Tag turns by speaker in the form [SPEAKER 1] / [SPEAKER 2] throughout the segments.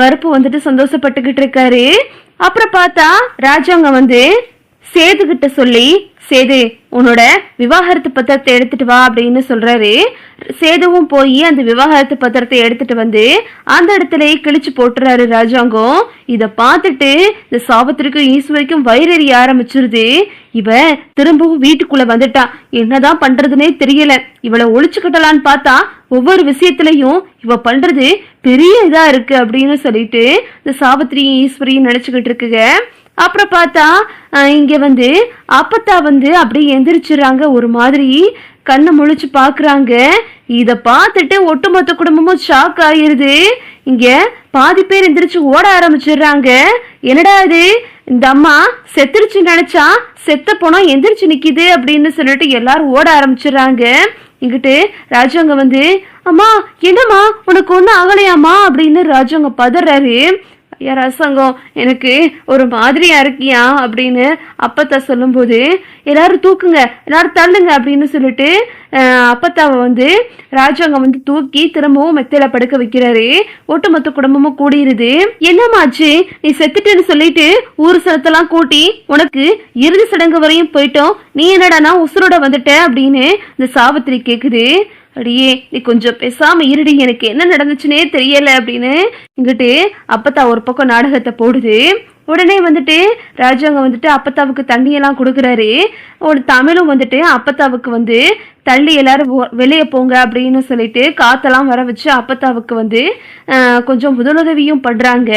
[SPEAKER 1] கருப்பு வந்துட்டு சந்தோஷப்பட்டுக்கிட்டு இருக்காரு. அப்புறம் பார்த்தா ராஜாங்க வந்து சேது கிட்ட சொல்லி சேது உன்னோட விவாகரத்து பத்திரத்தை எடுத்துட்டு வா அப்படின்னு சொல்றாரு. சேதுவும் போய் அந்த விவாகரத்து பத்திரத்தை எடுத்துட்டு வந்து அந்த இடத்துலயே கிழிச்சு போட்டுறாரு ராஜாங்கம். இத பார்த்துட்டு இந்த சாபத்திற்கும் ஈஸ்வரிக்கும் வயிறெறிய ஆரம்பிச்சிருது. இவ திரும்பவும் வீட்டுக்குள்ள வந்துட்டா. என்னதான் பண்றதுனே தெரியல. இவளை ஒழிச்சுக்கிட்டலான்னு பார்த்தா ஒவ்வொரு விஷயத்திலையும் இவ பண்றது பெரிய இதா இருக்கு அப்படின்னு சொல்லிட்டு இந்த சாவித்திரியும் ஈஸ்வரியும் நினைச்சுக்கிட்டு இருக்குங்க. அப்புறம் பார்த்தா இங்க வந்து அப்பத்தா வந்து அப்படியே எந்திரிச்சிடுறாங்க. ஒரு மாதிரி கண்ணை முழிச்சு பாக்குறாங்க. இத பார்த்துட்டு ஒட்டுமொத்த குடும்பமும் ஷாக் ஆயிருது. இங்க பாதி பேர் எந்திரிச்சு ஓட ஆரம்பிச்சிடுறாங்க. என்னடா இது? இந்த அம்மா செத்துருச்சு நினைச்சா செத்த போனோம் எந்திரிச்சு நிக்குது அப்படின்னு சொல்லிட்டு எல்லாரும் ஓட ஆரம்பிச்சிடுறாங்க. இங்கிட்டு ராஜாங்க வந்து அம்மா என்னம்மா? ஒன்றும் ஆகலையாம்மா அப்படின்னு ராஜாங்க பதறாரு. ஐயா ரசங்கம் எனக்கு ஒரு மாதிரியா இருக்கியா அப்படின்னு அப்பத்தா சொல்லும்போது எல்லாரும் தூக்குங்க எல்லாரும் தள்ளுங்க அப்படின்னு சொல்லிட்டு அப்பத்தாவை வந்து ராஜாங்க வந்து தூக்கி திரும்பவும் மெத்தையில படுக்க வைக்கிறாரு. ஒட்டுமொத்த குடும்பமும் கூடியிருது என்னமாச்சு நீ செத்துட்டேன்னு சொல்லிட்டு ஊர் சனத்தெல்லாம் கூட்டி உனக்கு இறுதி சடங்கு வரையும் போயிட்டோம். நீ என்னடானா உசுரோட வந்துட்ட அப்படின்னு இந்த சாவித்திரி கேக்குது. அடியே நீ கொஞ்சம் பேசாம இருடி எனக்கு என்ன நடந்துச்சுனே தெரியல அப்படின்னு இங்கிட்டு அப்பத்தா ஒரு பக்கம் நாடகத்தை போடுது. உடனே வந்துட்டு ராஜாங்க வந்துட்டு அப்பத்தாவுக்கு தண்ணியெல்லாம் கொடுக்குறாரு. ஒரு தமிழும் வந்துட்டு அப்பத்தாவுக்கு வந்து தள்ளி எல்லாரும் வெளியே போங்க அப்படின்னு சொல்லிட்டு காத்தெல்லாம் வர வச்சு அப்பத்தாவுக்கு வந்து கொஞ்சம் முதலுதவியும் பண்றாங்க.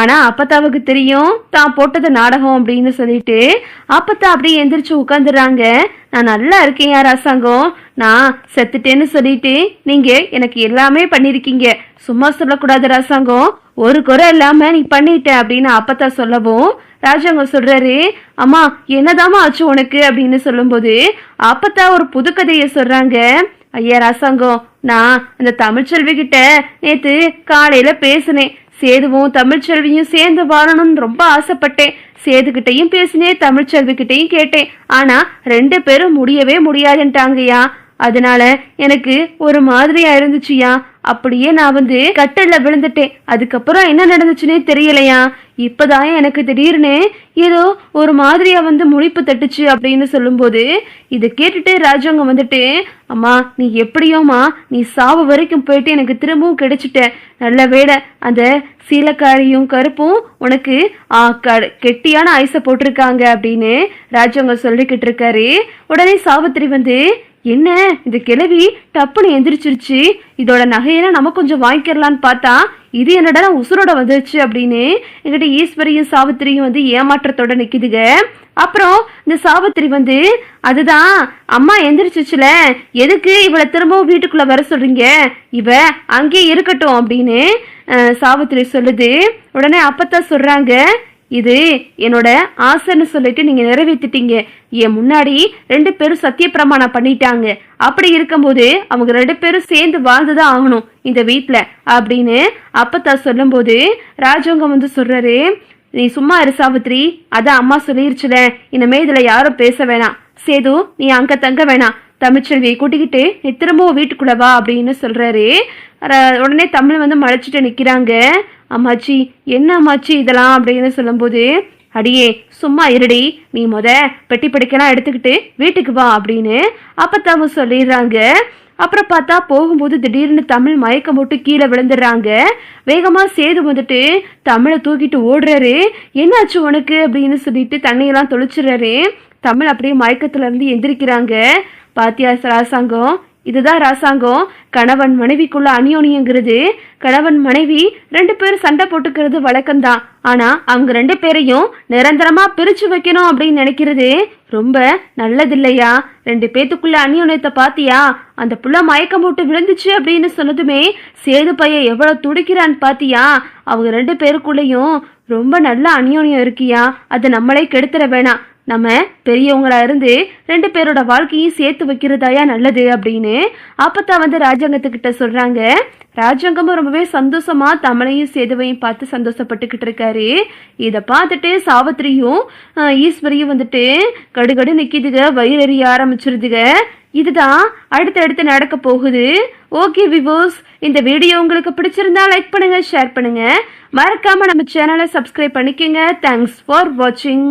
[SPEAKER 1] ஆனா அப்பத்தாவுக்கு தெரியும் தான் போட்டது நாடகம் அப்படின்னு சொல்லிட்டு அப்பத்தா அப்படியே எந்திரிச்சு உட்காந்துடுறாங்க நான் நல்லா இருக்கேன் யார் அரசாங்கம்? நான் செத்துட்டேன்னு சொல்லிட்டு நீங்க எனக்கு எல்லாமே பண்ணிருக்கீங்க. சும்மா சொல்லக்கூடாது ராசாங்கம் ஒரு குறை இல்லாம நீ பண்ணிட்ட அப்படின்னு அப்பத்தான் சொல்லவும் ராஜாங்க சொல்றாரு அம்மா என்னதாம்மா ஆச்சு உனக்கு? அப்படின்னு சொல்லும்போது அப்பத்தா ஒரு புதுக்கதையை சொல்றாங்க. ஐயா ராசாங்கம் நான் அந்த தமிழ்ச்செல்வி கிட்ட நேத்து காலையில பேசினேன். சேதுவும் தமிழ்ச்செல்வியும் சேர்ந்து வாழணும்னு ரொம்ப ஆசைப்பட்டேன். சேதுகிட்டையும் பேசினேன் தமிழ்ச்செல்வி கிட்டையும் கேட்டேன். ஆனா ரெண்டு பேரும் முடியவே முடியாதுன்ட்டாங்கய்யா. அதனால எனக்கு ஒரு மாதிரியா இருந்துச்சுயா? அப்படியே நான் வந்து கட்டல்ல விழுந்துட்டேன். அதுக்கப்புறம் என்ன நடந்துச்சுன்னே தெரியலையா? இப்பதான் எனக்கு திடீர்னு ஏதோ ஒரு மாதிரியா வந்து முழிப்பு தட்டுச்சு அப்படின்னு சொல்லும்போது இதை கேட்டுட்டு ராஜாங்க வந்துட்டு அம்மா நீ எப்படியோமா நீ சாவு வரைக்கும் போயிட்டு எனக்கு திரும்பவும் கிடைச்சிட்ட. நல்ல வேலை அந்த சீலக்காரியும் கருப்பும் உனக்கு ஆ, க- கெட்டியான ஐஸை போட்டிருக்காங்க அப்படின்னு ராஜாங்க சொல்லிக்கிட்டு இருக்காரு. உடனே சாவித்திரி வந்து என்ன இந்த கிழவி டப்புன்னு எந்திரிச்சிருச்சு? இதோட நகையெல்லாம் நம்ம கொஞ்சம் வாங்கிக்கிறலான்னு பார்த்தா இது என்னடா உசுரோட வந்துருச்சு அப்படின்னு எங்கிட்ட ஈஸ்வரியும் சாவித்திரியும் வந்து ஏமாற்றத்தோட நிற்கிதுங்க அப்புறம் இந்த சாவித்திரி வந்து அதுதான் அம்மா எந்திரிச்சிச்சுல எதுக்கு இவளை திரும்பவும் வீட்டுக்குள்ள வர சொல்றீங்க? இவ அங்கேயே இருக்கட்டும் அப்படின்னு சாவித்திரி சொல்லுது. உடனே அப்பத்தான் சொல்றாங்க இது என்னோட ஆசைன்னு சொல்லிட்டு நீங்க நிறைவேற்றிட்டீங்க என் முன்னாடி ரெண்டு பேரும் சத்திய பிரமாணம் பண்ணிட்டாங்க. அப்படி இருக்கும்போது அவங்க ரெண்டு பேரும் சேர்ந்து வாழ்ந்துதான் ஆகணும் இந்த வீட்டில் அப்படின்னு அப்பத்தா சொல்லும்போது ராஜாங்கம் வந்து சொல்றாரு நீ சும்மா இரு சாவித்ரி அதான் அம்மா சொல்லிருச்சுல இனிமே இதுல யாரும் பேச வேணாம். சேது நீ அங்க தங்க வேணாம். தமிழ்ச்செல்வியை கூட்டிக்கிட்டு நீ திரும்பவும் வீட்டுக்குள்ள வா அப்படின்னு சொல்றாரு. உடனே தமிழ் வந்து மழைச்சிட்டு நிக்கிறாங்க. அம்மாச்சி என்ன அம்மாச்சி இதெல்லாம் அப்படின்னு சொல்லும்போது அடியே சும்மா இருடி நீ முத பெட்டி படிக்கலாம் எடுத்துக்கிட்டு வீட்டுக்கு வா அப்படின்னு அப்பத்தாவும் சொல்லிடுறாங்க. அப்புறம் பார்த்தா போகும்போது திடீர்னு தமிழ் மயக்கம் போட்டு கீழே விழுந்துடுறாங்க. வேகமாக சேது வந்துட்டு தமிழை தூக்கிட்டு ஓடுறாரு. என்னாச்சு உனக்கு அப்படின்னு சொல்லிட்டு தண்ணியெல்லாம் தொளிச்சிடுறாரு. தமிழ் அப்படியே மயக்கத்துல இருந்து எந்திரிக்கிறாங்க. பாத்தியா சராசங்கம்? இதுதான் ராசாங்கம். கணவன் மனைவிக்குள்ள அநியோனியங்கிறது. கணவன் மனைவி ரெண்டு பேரும் சண்டை போட்டுக்கிறது வழக்கம்தான். ஆனா அவங்க ரெண்டு பேரையும் நிரந்தரமா பிரிச்சு வைக்கணும் அப்படின்னு நினைக்கிறது ரொம்ப நல்லதில்லையா? ரெண்டு பேத்துக்குள்ள அந்யோன்யத்தை பாத்தியா? அந்த புள்ள மயக்கம் போட்டு விழுந்துச்சு அப்படின்னு சொன்னதுமே சேது பையன் எவ்வளவு துடிக்கிறான்னு பாத்தியா? அவங்க ரெண்டு பேருக்குள்ளேயும் ரொம்ப நல்ல அந்யோன்யம் இருக்கியா? அதை நம்மளே கெடுத்துட வேணாம். நம்ம பெரியவங்களா இருந்து ரெண்டு பேரோட வாழ்க்கையும் சேர்த்து வைக்கிறதாயா நல்லது அப்படின்னு அப்பத்தா வந்து ராஜாங்கத்துக்கிட்ட சொல்றாங்க. ராஜாங்கமும் ரொம்பவே சந்தோஷமா தமிழையும் சேதுவையும் பார்த்து சந்தோஷப்பட்டுக்கிட்டு இருக்காரு. இதை பார்த்துட்டு சாவித்திரியும் ஈஸ்வரியும் வந்துட்டு கடுகடு நிக்கிதுக வயிறறிய ஆரம்பிச்சிருதுக. இதுதான் அடுத்தடுத்து நடக்க போகுது. ஓகே விவோஸ் இந்த வீடியோ உங்களுக்கு பிடிச்சிருந்தா லைக் பண்ணுங்க ஷேர் பண்ணுங்க. மறக்காம நம்ம சேனலை சப்ஸ்கிரைப் பண்ணிக்கோங்க. தேங்க்ஸ் ஃபார் வாட்சிங்